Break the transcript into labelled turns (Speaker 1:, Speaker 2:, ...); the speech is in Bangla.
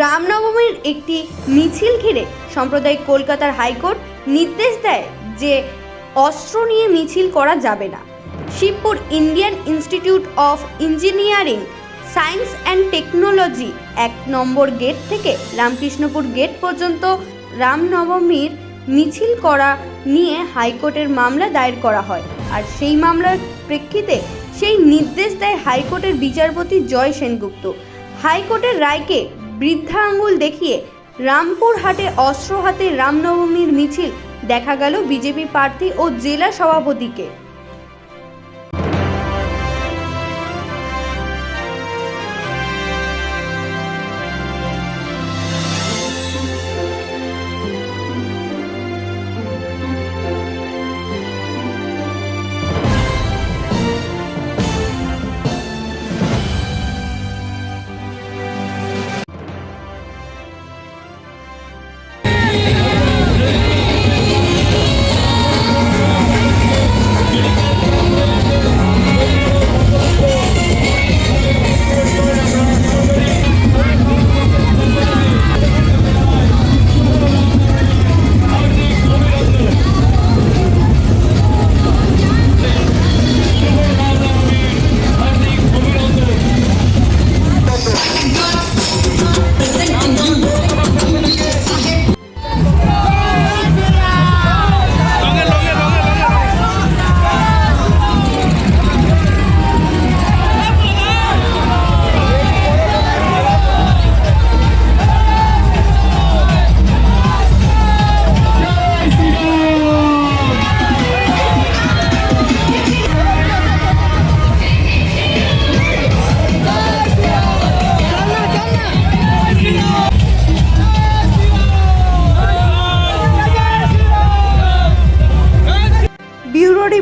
Speaker 1: রামনবমীর একটি মিছিল ঘিরে সাম্প্রদায়িক কলকাতার হাইকোর্ট নির্দেশ দেয় যে অস্ত্র নিয়ে মিছিল করা যাবে না। Shibpur Indian institute of engineering, science and technology এক নম্বর গেট থেকে রামকৃষ্ণপুর গেট পর্যন্ত রামনবমীর মিছিল করা নিয়ে হাইকোর্টের মামলা দায়ের করা হয়। আর সেই মামলার প্রেক্ষিতে সেই নির্দেশ দেয় হাইকোর্টের বিচারপতি জয় সেনগুপ্ত। হাইকোর্টের রায়কে বৃদ্ধা আঙ্গুল দেখিয়ে রামপুর হাটে অস্ত্র হাতে রামনবমীর মিছিল দেখা গেল বিজেপি প্রার্থী ও জেলা সভাপতিকে।